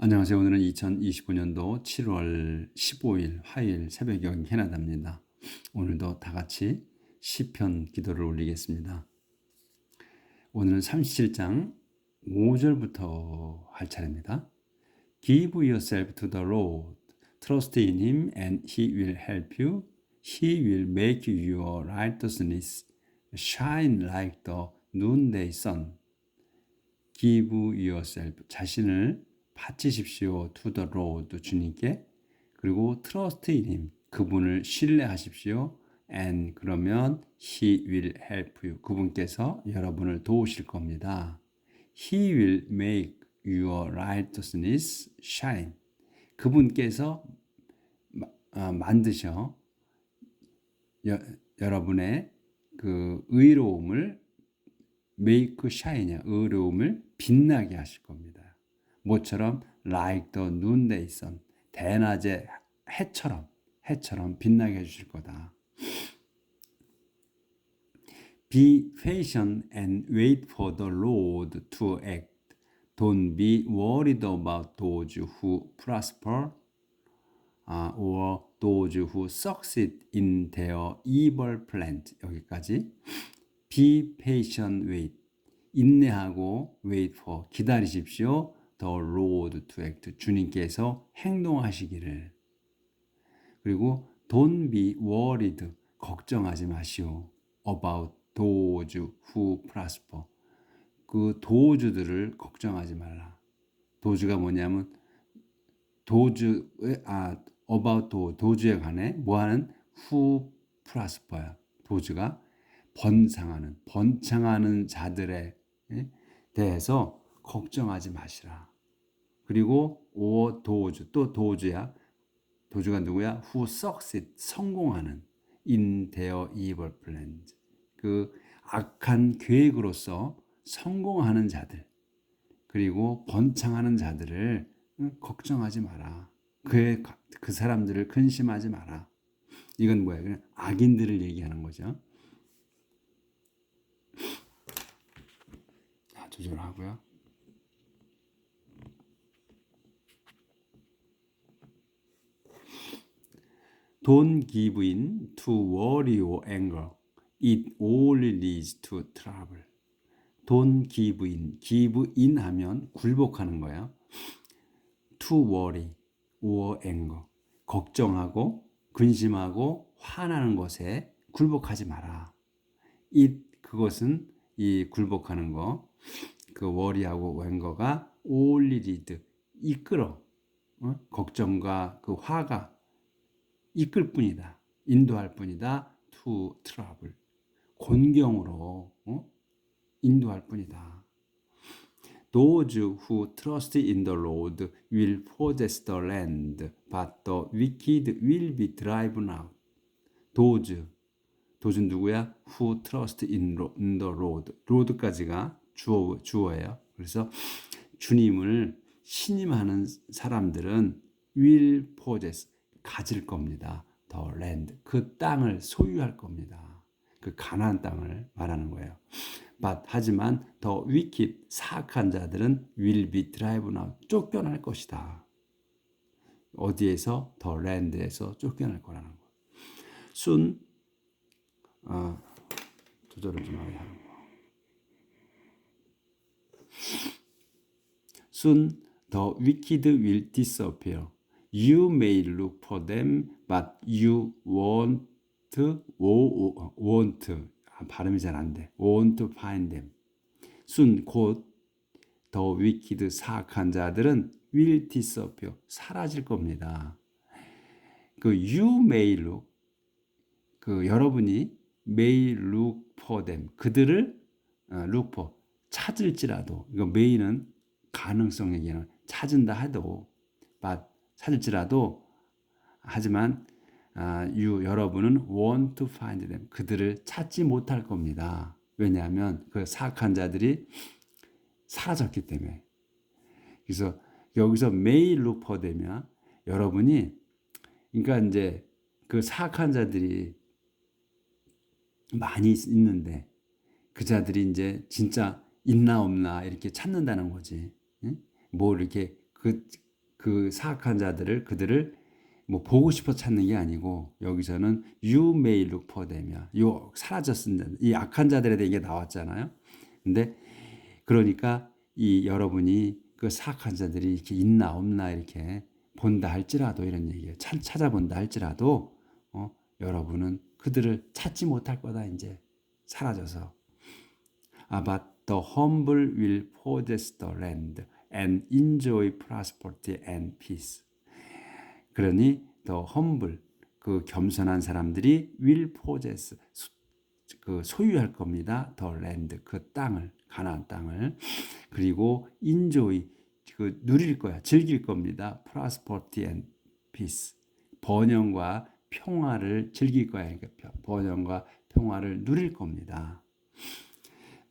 안녕하세요. 오늘은 2025년도 7월 15일 화요일 새벽 여기 캐나다입니다. 오늘도 다 같이 시편 기도를 올리겠습니다. 오늘은 37장 5절부터 할 차례입니다. Give yourself to the Lord. Trust in him and he will help you. He will make your righteousness shine like the noonday sun. Give yourself. 자신을 바치십시오. to the Lord 주님께 그리고 trust in him 그분을 신뢰하십시오. and 그러면 he will help you 그분께서 여러분을 도우실 겁니다. he will make your righteousness shine 그분께서 아, 만드셔 여, 여러분의 그 의로움을 make shine이야 의로움을 빛나게 하실 겁니다. 모처럼 like the noonday sun 대낮의 해처럼 해처럼 빛나게 해주실 거다. Be patient and wait for the Lord to act. Don't be worried about those who prosper uh, or those who succeed in their evil plans. 여기까지. Be patient, wait. 인내하고 wait for 기다리십시오. The Lord to act. 주님께서 행동하시기를. 그리고 don't be worried. 걱정하지 마시오. About those who prosper. 그 도주들을 걱정하지 말라. 도주가 뭐냐면 도주의 아 about 도 도주에 관해 뭐하는 who prosper야. 도주가 번창하는 번창하는 자들에 예? 대해서 걱정하지 마시라. 그리고 오 도주 또 도주야. 도주가 누구야? who succeed 성공하는 in their evil plans. 그 악한 계획으로서 성공하는 자들 그리고 번창하는 자들을 걱정하지 마라. 그의 그 사람들을 근심하지 마라. 이건 뭐야? 그냥 악인들을 얘기하는 거죠. 자, 조절하고요. Don't give in to worry or anger. It only leads to trouble. Don't give in. give in 하면 굴복하는 거예요. To worry or anger. 걱정하고 근심하고 화나는 것에 굴복하지 마라. it 그것은 이 굴복하는 거, 그 worry하고 anger가 only lead 이끌어 어? 걱정과 그 화가 이끌 뿐이다. 인도할 뿐이다. to trouble. 곤경으로 어? 인도할 뿐이다. Those who trust in the Lord will possess the land, but the wicked will be driven out. Those, those 누구야? Who trust in the Lord. Lord까지가 주어, 주어예요. 그래서 주님을 신임하는 사람들은 will possess, 가질 겁니다. The 그 땅을 소유할 겁니다. 그 가나안 땅을 말하는 거예요. But 하지만 더 wicked 사악한 자들은 will be driven out 쫓겨날 것이다. 어디에서 더 랜드에서 쫓겨날 거라는 거. 순 어, 조절을 좀 하게 하는 거. The wicked will disappear. You may look for them, but you won't won't 발음이 잘 안 돼. won't find them. soon 곧더 wicked 사악한 자들은 will disappear 사라질 겁니다. 그 you may look 그 여러분이 may look for them 그들을 look for 찾을지라도 이거 may는 가능성 얘기는 찾은다 해도 but 찾을지라도 하지만 아, you 여러분은 want to find them 그들을 찾지 못할 겁니다. 왜냐하면 그 사악한 자들이 사라졌기 때문에. 그래서 여기서 may look for them이야. 여러분이 그러니까 이제 그 사악한 자들이 많이 있는데 그 자들이 이제 진짜 있나 없나 이렇게 찾는다는 거지. 응? 뭐 이렇게 그 그 사악한 자들을 그들을 뭐 보고 싶어 찾는 게 아니고 여기서는 you may look for them이야. 요 사라졌은 자, 이 악한 자들에 대한 게 나왔잖아요. 근데 그러니까 이 여러분이 그 사악한 자들이 이렇게 있나 없나 이렇게 본다 할지라도 이런 얘기예요. 찾, 찾아본다 할지라도 어, 여러분은 그들을 찾지 못할 거다 이제 사라져서. 아, but the humble will possess the land and enjoy prosperity and peace. 그러니 the humble 그 겸손한 사람들이 will possess 그 소유할 겁니다. the land 그 땅을 가나안 땅을 그리고 enjoy 그 누릴 거야 즐길 겁니다. prosperity and peace 번영과 평화를 즐길 거야. 그러니까 번영과 평화를 누릴 겁니다.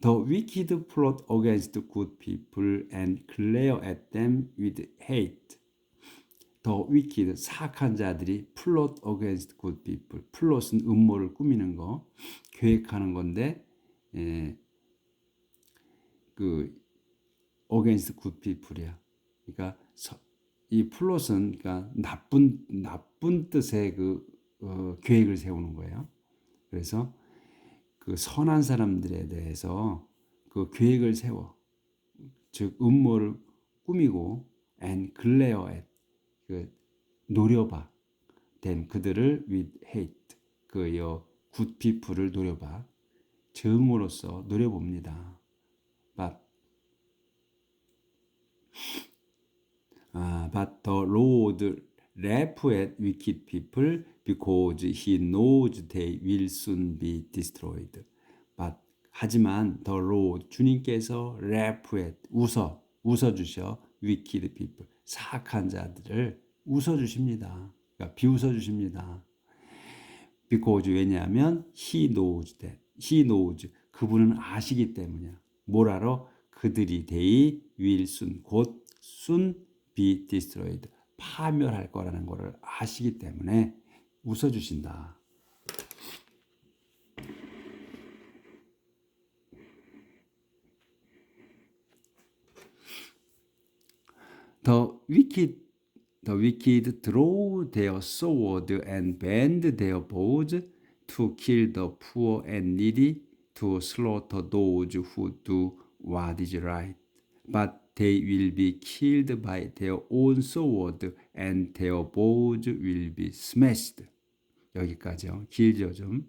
The wicked plot against good people and glare at them with hate. The wicked 사악한 자들이 plot against good people. 플롯은 음모를 꾸미는 거, 계획하는 건데, 예, 그 against good people이야. 그러니까 서, 이 플롯은 그러니까 나쁜 나쁜 뜻의 그 어, 계획을 세우는 거예요. 그래서 그 선한 사람들에 대해서 그 계획을 세워. 즉 음모를 꾸미고 and glare at 그 노려봐. 된 그들을 with hate 그여 good people을 노려봐. 증오로서 노려봅니다. but 아, but the Lord laugh at wicked people because he knows they will soon be destroyed. But 하지만 the Lord 주님께서 laugh at 웃어 웃어 주셔 wicked people 사악한 자들을 웃어 주십니다. 그러니까 비웃어 주십니다. because 왜냐하면 he knows that he knows 그분은 아시기 때문이야. 뭘 알아? 그들이 they will soon 곧 soon be destroyed 파멸할 거라는 것을 아시기 때문에 웃어 주신다. The wicked the wicked draw their sword and bend their bows to kill the poor and needy, to slaughter those who do what is right. But they will be killed by their own sword and their bows will be smashed. 여기까지요. 길죠 좀.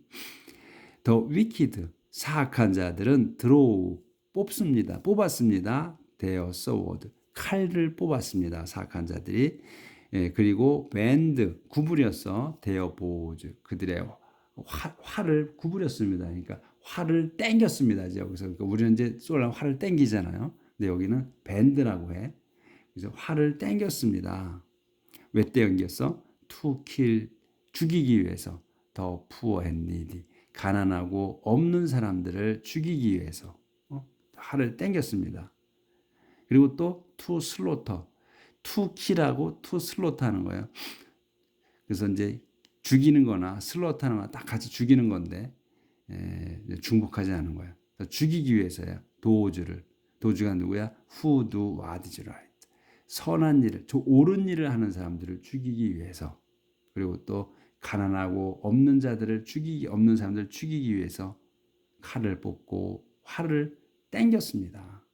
The wicked 사악한 자들은 draw 뽑습니다. 뽑았습니다. their sword 칼을 뽑았습니다. 사악한 자들이 예, 그리고 bend 구부렸어. their bows 그들의 화, 활을 구부렸습니다. 그러니까 활을 땡겼습니다. 이제 여기서 그러니까 우리는 이제 쏠라 활을 땡기잖아요. 근데 여기는 밴드라고 해. 그래서 활을 땡겼습니다. 왜 땡겼어? To 죽이기 위해서 더 poor and 가난하고 없는 사람들을 죽이기 위해서 어? 활을 땡겼습니다. 그리고 또 to slaughter, to kill하고 to slaughter 하는 거예요. 그래서 이제 죽이는 거나 하는 거나 딱 같이 죽이는 건데 에, 중복하지 않은 거예요. 죽이기 위해서야 도주를 도주가 누구야? Who do what right. 선한 일을, 저 옳은 일을 하는 사람들을 죽이기 위해서 그리고 또 가난하고 없는 자들을 죽이기 없는 사람들을 죽이기 위해서 칼을 뽑고 활을 땡겼습니다.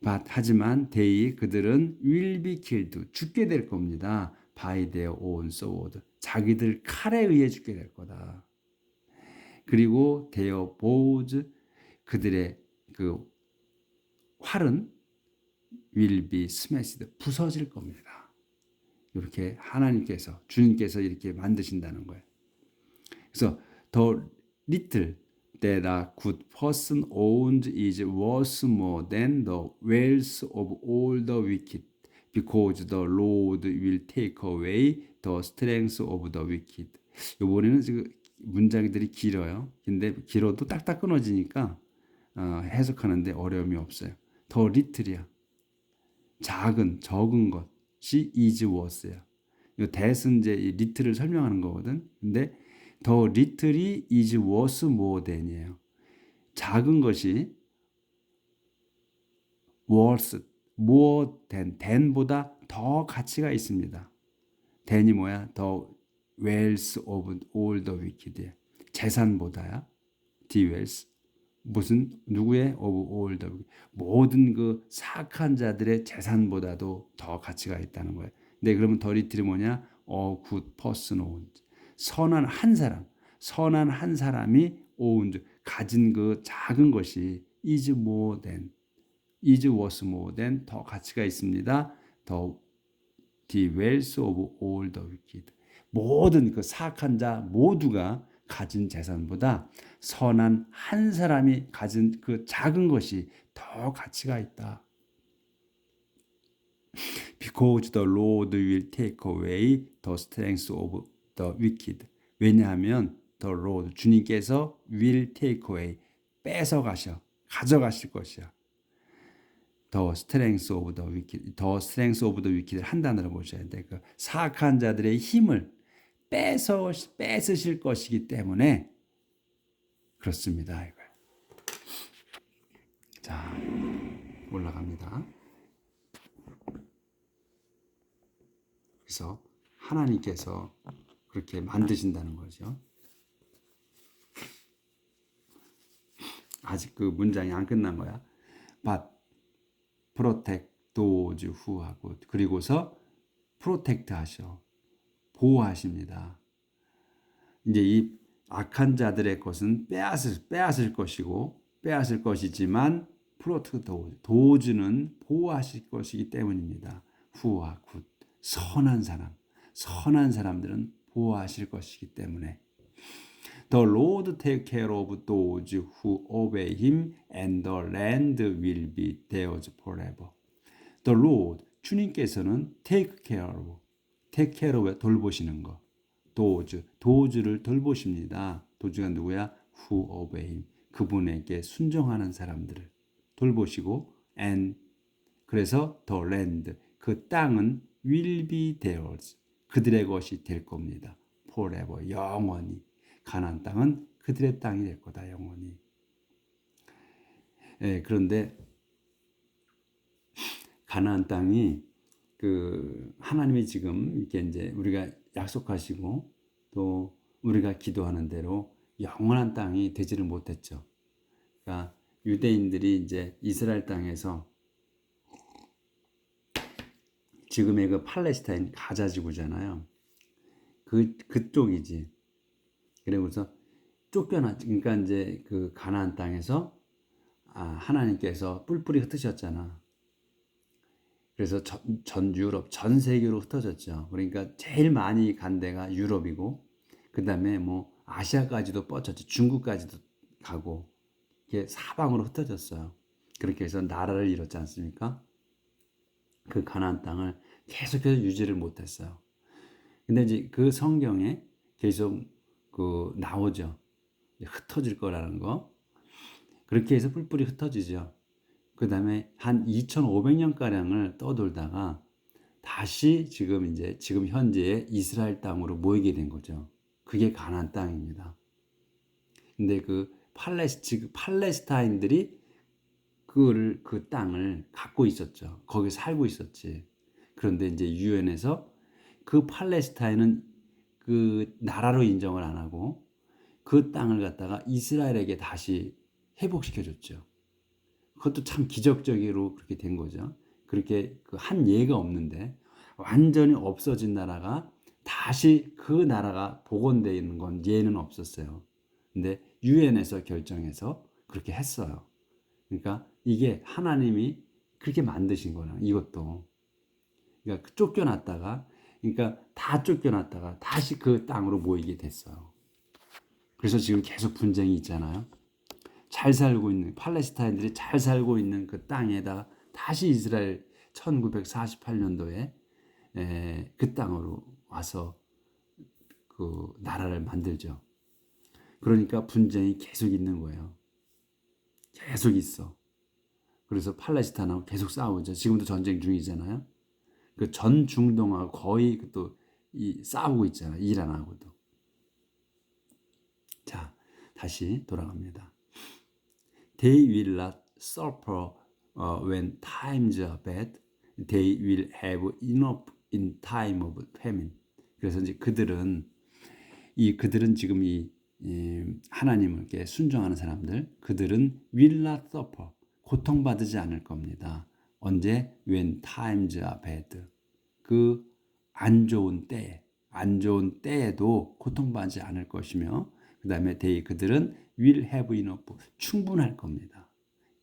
But, 하지만 they 그들은 will be killed 죽게 될 겁니다. by their own sword 자기들 칼에 의해 죽게 될 거다. 그리고 their bows 그들의 그 활은 will be smashed 부서질 겁니다. 이렇게 하나님께서 주님께서 이렇게 만드신다는 거예요. 그래서 the little that a good person owns is worth more than the wealth of all the wicked, because the Lord will take away the strength of the wicked. 이번에는 지금 문장들이 길어요. 근데 길어도 딱딱 끊어지니까 어, 해석하는데 어려움이 없어요. 더 리틀이야. 작은 적은 것이 is worth야. 이 that은 이제 이 리틀을 설명하는 거거든. 근데 더 리틀이 worth more than이에요. 작은 것이 more than than보다 더 가치가 있습니다. than이 뭐야? 더 of all the wicked. 재산보다야. the wealth. 무슨 누구의 all the wicked. 모든 그 사악한 자들의 재산보다도 더 가치가 있다는 거예요. 근데 그러면 더 리틀이 뭐냐? good person owned. 선한 한 사람, 선한 한 사람이 owned 가진 그 작은 것이 is more than is worth more than 더 가치가 있습니다. 더 the wealth of all the wicked. 모든 그 사악한 자 모두가 가진 재산보다 선한 한 사람이 가진 그 작은 것이 더 가치가 있다. Because the Lord will take away the strength of the wicked. 왜냐하면 the Lord 주님께서 will take away 뺏어 가셔 가져가실 것이야. The strength of the wicked, the strength of the wicked를 한 단어로 보셔야 돼. 그 사악한 자들의 힘을 뺏어 뺏으실 것이기 때문에 그렇습니다. 이거. 자 올라갑니다. 그래서 하나님께서 그렇게 만드신다는 거죠. 아직 그 문장이 안 끝난 거야. But protect those who 하고 그리고서 protect 하셔. 보호하십니다. 이제 이 악한 자들의 것은 빼앗을 빼앗을 것이고 빼앗을 것이지만 프로트 도즈는 보호하실 것이기 때문입니다. 후와 굿 선한 사람 선한 사람들은 보호하실 것이기 때문에 The Lord take care of those who obey him and the land will be theirs forever. The Lord 주님께서는 take care of of 돌보시는 거. 도즈 도즈를 돌보십니다. 도즈가 누구야? who obey him 그분에게 순종하는 사람들을 돌보시고 and 그래서 the land 그 땅은 will be theirs 그들의 것이 될 겁니다. forever 영원히 가나안 땅은 그들의 땅이 될 거다 영원히. 예, 그런데 가나안 땅이 그 하나님이 지금 이렇게 이제 우리가 약속하시고 또 우리가 기도하는 대로 영원한 땅이 되지를 못했죠. 그러니까 유대인들이 이제 이스라엘 땅에서 지금의 그 팔레스타인 가자 지구잖아요. 그 그쪽이지. 그래서 쫓겨나 그러니까 이제 그 가나안 땅에서 아, 하나님께서 뿔뿔이 흩으셨잖아. 그래서 전, 전 유럽 전 세계로 흩어졌죠. 그러니까 제일 많이 간 데가 유럽이고 그 다음에 뭐 아시아까지도 뻗쳤죠. 중국까지도 가고 이게 사방으로 흩어졌어요. 그렇게 해서 나라를 잃었지 않습니까? 그 가나안 땅을 계속해서 유지를 못했어요. 근데 이제 그 성경에 계속 그 나오죠. 흩어질 거라는 거. 그렇게 해서 뿔뿔이 흩어지죠. 그 다음에 한 2,500년 가량을 떠돌다가 다시 지금 이제 지금 현재의 이스라엘 땅으로 모이게 된 거죠. 그게 가나안 땅입니다. 근데 그 팔레스 팔레스타인들이 그를 그 땅을 갖고 있었죠. 거기 살고 있었지. 그런데 이제 유엔에서 그 팔레스타인은 그 나라로 인정을 안 하고 그 땅을 갖다가 이스라엘에게 다시 회복시켜 줬죠. 그것도 참 기적적으로 그렇게 된 거죠. 그렇게 그 한 예가 없는데 완전히 없어진 나라가 다시 그 나라가 복원되어 있는 건 예는 없었어요. 근데 유엔에서 결정해서 그렇게 했어요. 그러니까 이게 하나님이 그렇게 만드신 거라 이것도. 그러니까 쫓겨났다가 그러니까 다 쫓겨났다가 다시 그 땅으로 모이게 됐어요. 그래서 지금 계속 분쟁이 있잖아요. 잘 살고 있는 팔레스타인들이 잘 살고 있는 그 땅에다 다시 이스라엘 1948년도에 에, 그 땅으로 와서 그 나라를 만들죠. 그러니까 분쟁이 계속 있는 거예요. 계속 있어. 그래서 팔레스타인하고 계속 싸우죠. 지금도 전쟁 중이잖아요. 그 전 중동하고 거의 또 이 싸우고 있잖아요. 이란하고도. 자, 다시 돌아갑니다. They will not suffer uh, when times are bad, they will have enough in time of famine. 그래서 이제 그들은 이 그들은 지금 이, 이 하나님께 순종하는 사람들, 그들은 will not suffer. 고통받지 않을 겁니다. 언제? When times are bad. 그 안 좋은 때, 안 좋은 때에도 고통받지 않을 것이며, 그 다음에 they 그들은 will have enough. 충분할 겁니다.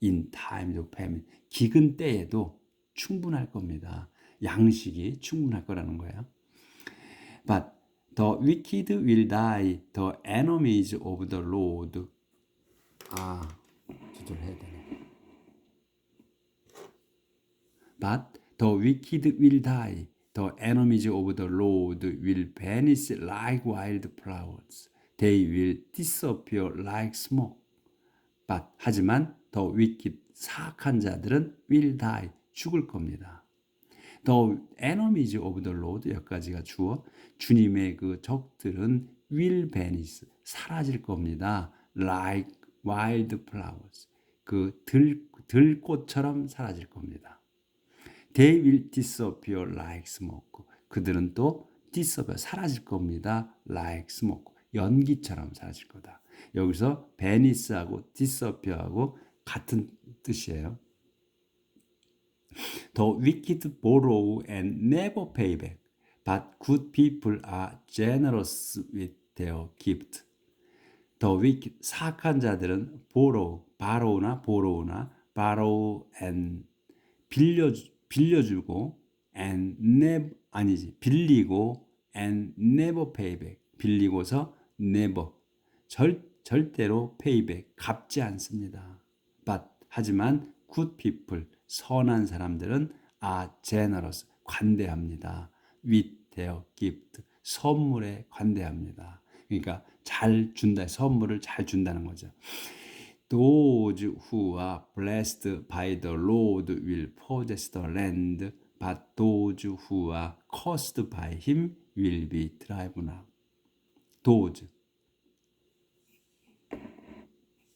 In times of famine. 기근 때에도 충분할 겁니다. 양식이 충분할 거라는 거예요. But the wicked will die. The enemies of the Lord. 아, 조절해야 되네. But the wicked will die. The enemies of the Lord will vanish like wildflowers. They will disappear like smoke. But 하지만 the wicked 사악한 자들은 will die 죽을 겁니다. The enemies of the Lord 여기까지가 주어 주님의 그 적들은 will vanish 사라질 겁니다. Like wildflowers 그 들, 들꽃처럼 사라질 겁니다. They will disappear like smoke. 그들은 또 disappear 사라질 겁니다. Like smoke. 연기처럼 사라질 거다. 여기서 vanish하고 disappear하고 같은 뜻이에요. The wicked borrow and never pay back, but good people are generous with their gift. The wicked 사악한 자들은 borrow, borrow나 borrow나 borrow and 빌려 빌려주고 and never 아니지 빌리고 and never pay back 빌리고서 never 절 절대로 back 갚지 않습니다. But 하지만 good people 선한 사람들은 are generous 관대합니다. with their gift 선물에 관대합니다. 그러니까 잘 준다 선물을 잘 준다는 거죠. Those who are blessed by the Lord will possess the land, but those who are cursed by him will be driven out. Those.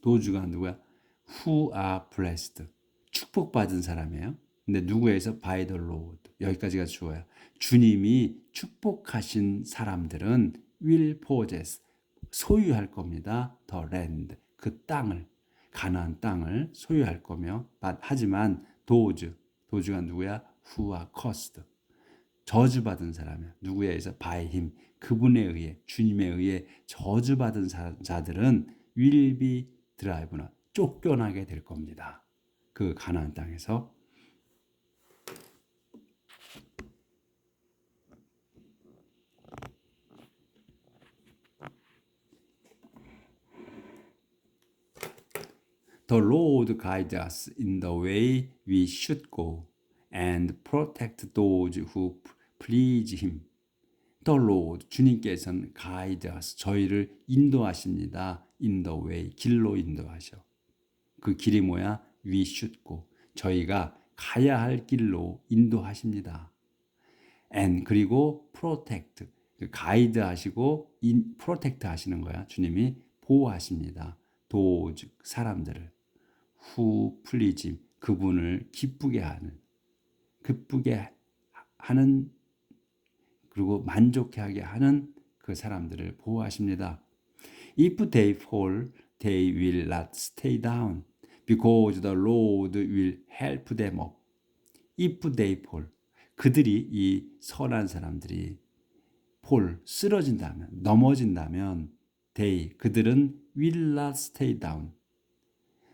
도주가 누구야? Who are blessed. 축복받은 사람이에요. 근데 누구에서 by the Lord. 여기까지가 주어요. 주님이 축복하신 사람들은 will possess. 소유할 겁니다. the land. 그 땅을. 가나안 땅을 소유할 거며 하지만 도즈 도즈가 누구야? 후와 커스트 저주받은 사람이야. 누구에 의해서 바의 힘 그분에 의해 주님에 의해 저주받은 자 들은 윌비 드라이브나 쫓겨나게 될 겁니다. 그 가나안 땅에서 The Lord guides us in the way we should go and protect those who please Him. The Lord, 주님께서는 guide us, 저희를 인도하십니다. The way, 길로 인도하셔. 그 길이 뭐야? Should go. 저희가 가야 할 길로 인도하십니다. And 그리고 protect, 가이드 하시고 인, protect 하시는 거야. 주님이 보호하십니다. 도즉 사람들을 후 플리짐 그분을 기쁘게 하는 기쁘게 하는 그리고 만족하게 하는 그 사람들을 보호하십니다. If they fall, they will not stay down because the Lord will help them up. If they fall, 그들이 이 선한 사람들이 fall 쓰러진다면 넘어진다면 they 그들은 will not stay down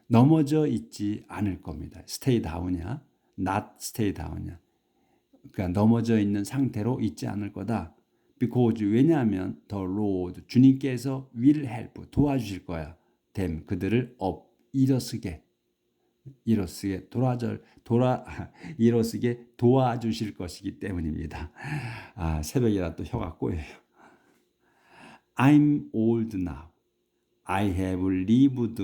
넘어져 있지 않을 겁니다. stay down이야, not stay down이야. 그러니까 넘어져 있는 상태로 있지 않을 거다. Because 왜냐하면 the Lord 주님께서 will help 도와주실 거야. them 그들을 up 일어서게 일어서게 돌아절 돌아 일어서게 도와주실 것이기 때문입니다. 아 새벽이라 또 혀가 꼬여요. I'm old now. I have lived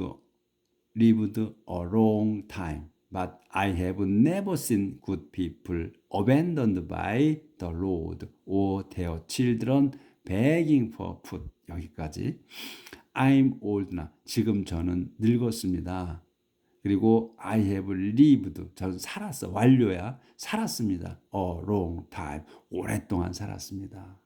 lived a long time, but I have never seen good people abandoned by the Lord or their children begging for food. 여기까지. I'm old now. 지금 저는 늙었습니다. 그리고 I have lived. 저는 살았어. 완료야. 살았습니다. A long time. 오랫동안 살았습니다.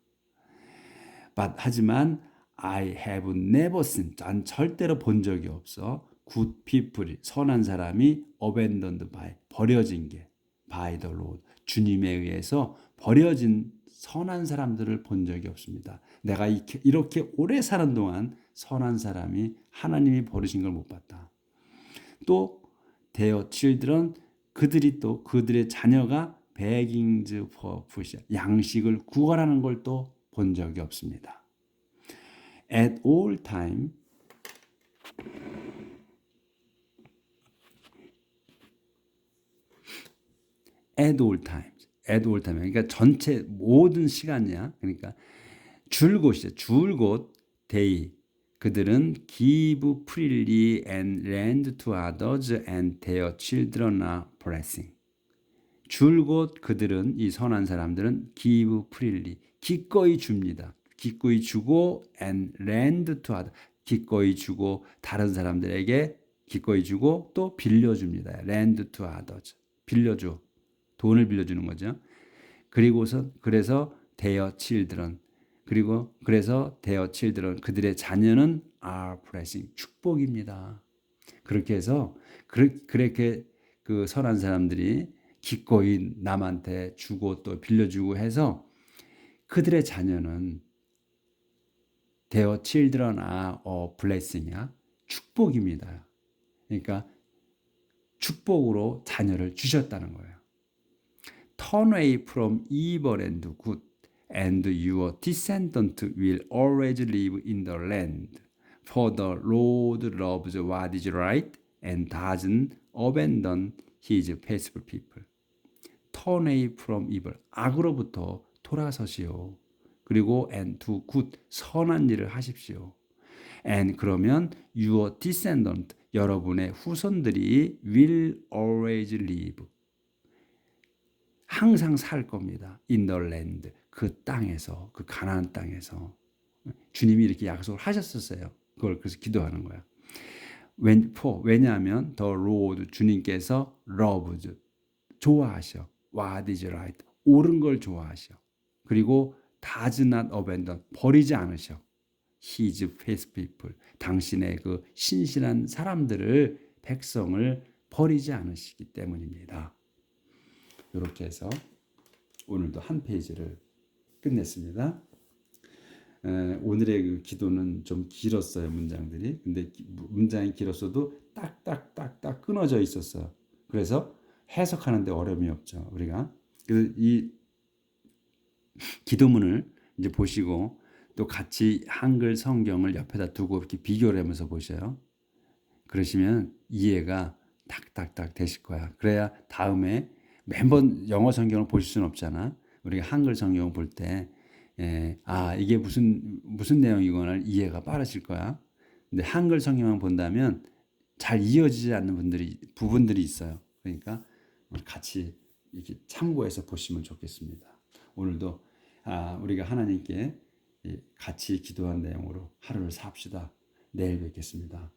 But 하지만 I have never seen. 난 절대로 본 적이 없어. Good people. 선한 사람이 abandoned by. 버려진 게. By the Lord. 주님에 의해서 버려진 선한 사람들을 본 적이 없습니다. 내가 이렇게 오래 사는 동안 선한 사람이 하나님이 버리신 걸 못 봤다. 또 their children 그들이 또 그들의 자녀가 for food 양식을 구걸하는 걸 또 본 적이 없습니다. At all time at all times at all time 그러니까 전체 모든 시간이야. 그러니까 줄곳이죠. 줄곳 they 그들은 give freely and lend to others and their children are blessing. 줄곧 그들은 이 선한 사람들은 give freely 기꺼이 줍니다. 기꺼이 주고 and lend to others 기꺼이 주고 다른 사람들에게 기꺼이 주고 또 빌려줍니다. lend to others 빌려줘 돈을 빌려주는 거죠. 그리고서 그래서 their children 그리고 그래서 their children 그들의 자녀는 are blessing 축복입니다. 그렇게 해서 그렇게 그 선한 사람들이 기꺼이 남한테 주고 또 빌려주고 해서 그들의 자녀는 children are a blessing이야 축복입니다. 그러니까 축복으로 자녀를 주셨다는 거예요. Turn away from evil and good, and your descendant will always live in the land. For the Lord loves what is right and doesn't abandon his faithful people. Turn away from evil. 악으로부터 돌아서시오. 그리고 and do good. 선한 일을 하십시오. and 그러면 your descendant 여러분의 후손들이 will always live. 항상 살 겁니다. land. 그 땅에서, 그 가나안 땅에서. 주님이 이렇게 약속을 하셨었어요. 그걸 그래서 기도하는 거야. 왜냐하면 the Lord 주님께서 loves 좋아하셔. What is right? 옳은 걸 좋아하셔. 그리고 does not abandon 버리지 않으셔. His faithful people 당신의 그 신실한 사람들을 백성을 버리지 않으시기 때문입니다. 이렇게 해서 오늘도 한 페이지를 끝냈습니다. 에, 오늘의 그 기도는 좀 길었어요 문장들이. 근데 기, 문장이 길었어도 딱딱딱딱 끊어져 있었어요. 그래서 해석하는데 어려움이 없죠 우리가. 이 기도문을 이제 보시고 또 같이 한글 성경을 옆에다 두고 이렇게 비교를 하면서 보셔요. 그러시면 이해가 딱딱딱 되실 거야. 그래야 다음에 매번 영어 성경을 보실 수는 없잖아. 우리가 한글 성경을 볼 때, 예, 아, 이게 무슨, 무슨 내용이거나 이해가 빠르실 거야. 근데 한글 성경만 본다면 잘 이어지지 않는 분들이, 부분들이 있어요. 그러니까 같이 이렇게 참고해서 보시면 좋겠습니다. 오늘도 아, 우리가 하나님께 같이 기도한 내용으로 하루를 삽시다. 내일 뵙겠습니다.